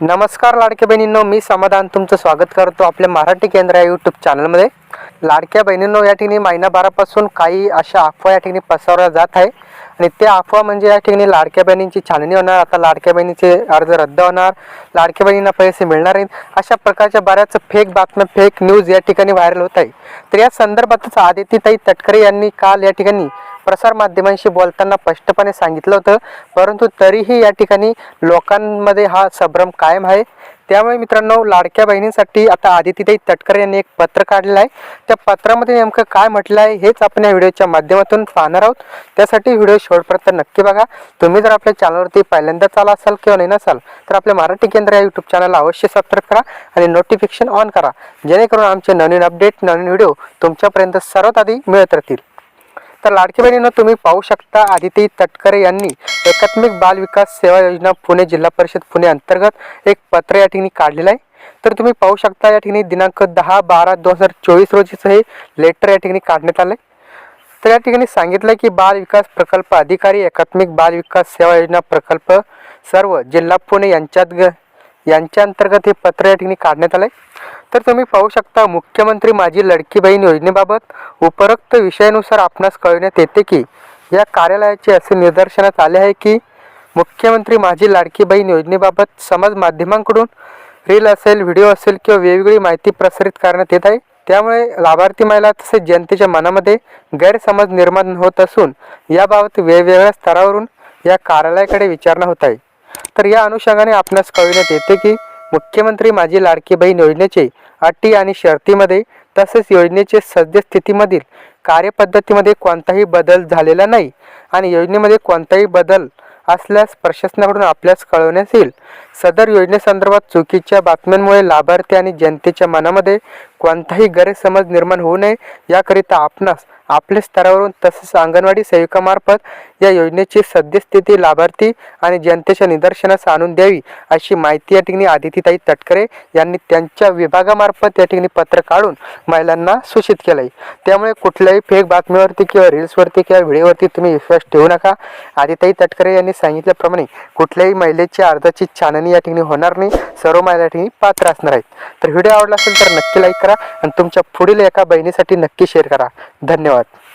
नमस्कार लाडक्या बहिणींनो मी समाधान तुमचं स्वागत करतो आपल्या मराठी केंद्र या यूट्यूब चॅनलमध्ये लाडक्या बहिणींनो या ठिकाणी महिनाभरापासून काही अशा अफवा या ठिकाणी पसरवल्या जात आहे. आणि त्या अफवा म्हणजे या ठिकाणी लाडक्या बहिणींची छाननी होणार आता लाडक्या बहिणीचे अर्ज रद्द होणार लाडक्या बहिणींना पैसे मिळणार नाहीत अशा प्रकारच्या बऱ्याच फेक बातम्या फेक न्यूज या ठिकाणी व्हायरल होत आहे. तर या संदर्भातच आदित्यताई तटकरे यांनी काल या ठिकाणी प्रसारमाध्यमांशी बोलताना स्पष्टपणे सांगितलं होतं. परंतु तरीही या ठिकाणी लोकांमध्ये हा संभ्रम कायम आहे. त्यामुळे मित्रांनो लाडक्या बहिणींसाठी आता आदितीताई तटकरे यांनी एक पत्र काढलेलं आहे. त्या पत्रामध्ये नेमकं काय म्हटलं आहे हेच आपण या व्हिडिओच्या माध्यमातून पाहणार आहोत. त्यासाठी व्हिडिओ शेवटपर्यंत नक्की बघा. तुम्ही जर आपल्या चॅनलवरती पहिल्यांदाच आला असाल किंवा नाही नसाल तर आपल्या मराठी केंद्र या यूट्यूब चॅनलला अवश्य सबस्क्राईब करा आणि नोटिफिकेशन ऑन करा. जेणेकरून आमचे नवीन अपडेट नवीन व्हिडिओ तुमच्यापर्यंत सर्वात आधी मिळत राहतील. तर लाडकी बहिणीनं तुम्ही पाहू शकता आदिती तटकरे यांनी एकात्मिक बाल विकास सेवा योजना पुणे जिल्हा परिषद पुणे अंतर्गत एक पत्र या ठिकाणी काढलेलं आहे. तर तुम्ही पाहू शकता या ठिकाणी दिनांक दहा बारा दोन हजार चोवीस रोजीचं हे लेटर या ठिकाणी काढण्यात आलं आहे तर या ठिकाणी सांगितलं की बाल विकास प्रकल्प अधिकारी एकात्मिक बाल विकास सेवा योजना प्रकल्प सर्व जिल्हा पुणे यांच्यात ग यांच्या अंतर्गत हे पत्र या ठिकाणी काढण्यात आलं आहे तर तुम्ही पाहू शकता मुख्यमंत्री माझी लडकी बहीण योजनेबाबत उपरोक्त विषयानुसार आपणास कळविण्यात येते की या कार्यालयाचे असे निदर्शनात आले आहे की मुख्यमंत्री माझी लाडकी बहीण योजनेबाबत समाज माध्यमांकडून रील असेल व्हिडिओ असेल किंवा वेगवेगळी माहिती प्रसारित करण्यात येत आहे. त्यामुळे लाभार्थी महिला तसेच जनतेच्या मनामध्ये गैरसमज निर्माण होत असून याबाबत वेगवेगळ्या स्तरावरून या कार्यालयाकडे विचारणा होत आहे. तर या अनुषंगाने आपणास कळविण्यात येते की मुख्यमंत्री माझी लाडकी बहीण योजनेचे अटी आणि शर्तीमध्ये तसेच योजनेचे सद्यस्थितीमधील कार्यपद्धतीमध्ये कोणताही बदल झालेला नाही आणि योजनेमध्ये कोणताही बदल असल्यास प्रशासनाकडून आपल्यास कळवण्यात येईल. सदर योजनेसंदर्भात चुकीच्या बातम्यांमुळे लाभार्थी आणि जनतेच्या मनामध्ये कोणताही गैरसमज निर्माण होऊ नये याकरिता आपणास आपल्या स्तरावरून तसेच अंगणवाडी सेविकामार्फत या योजनेची सद्यस्थिती लाभार्थी आणि जनतेच्या निदर्शनास आणून द्यावी अशी माहिती या ठिकाणी आदितीताई तटकरे यांनी त्यांच्या विभागामार्फत या ठिकाणी पत्र काढून महिलांना सूचित केलं आहे त्यामुळे कुठल्याही फेक बातमीवरती किंवा रील्सवरती किंवा व्हिडिओवरती तुम्ही विश्वास ठेवू नका. आदिताई तटकरे यांनी सांगितल्याप्रमाणे कुठल्याही महिलेची अर्जाची छाननी या ठिकाणी होणार नाही. सर्व महिला या ठिकाणी पात्र असणार आहेत. तर व्हिडिओ आवडला असेल तर नक्की लाईक करा आणि तुमच्या पुढील एका बहिणीसाठी नक्की शेअर करा. धन्यवाद. ধন্যবাদ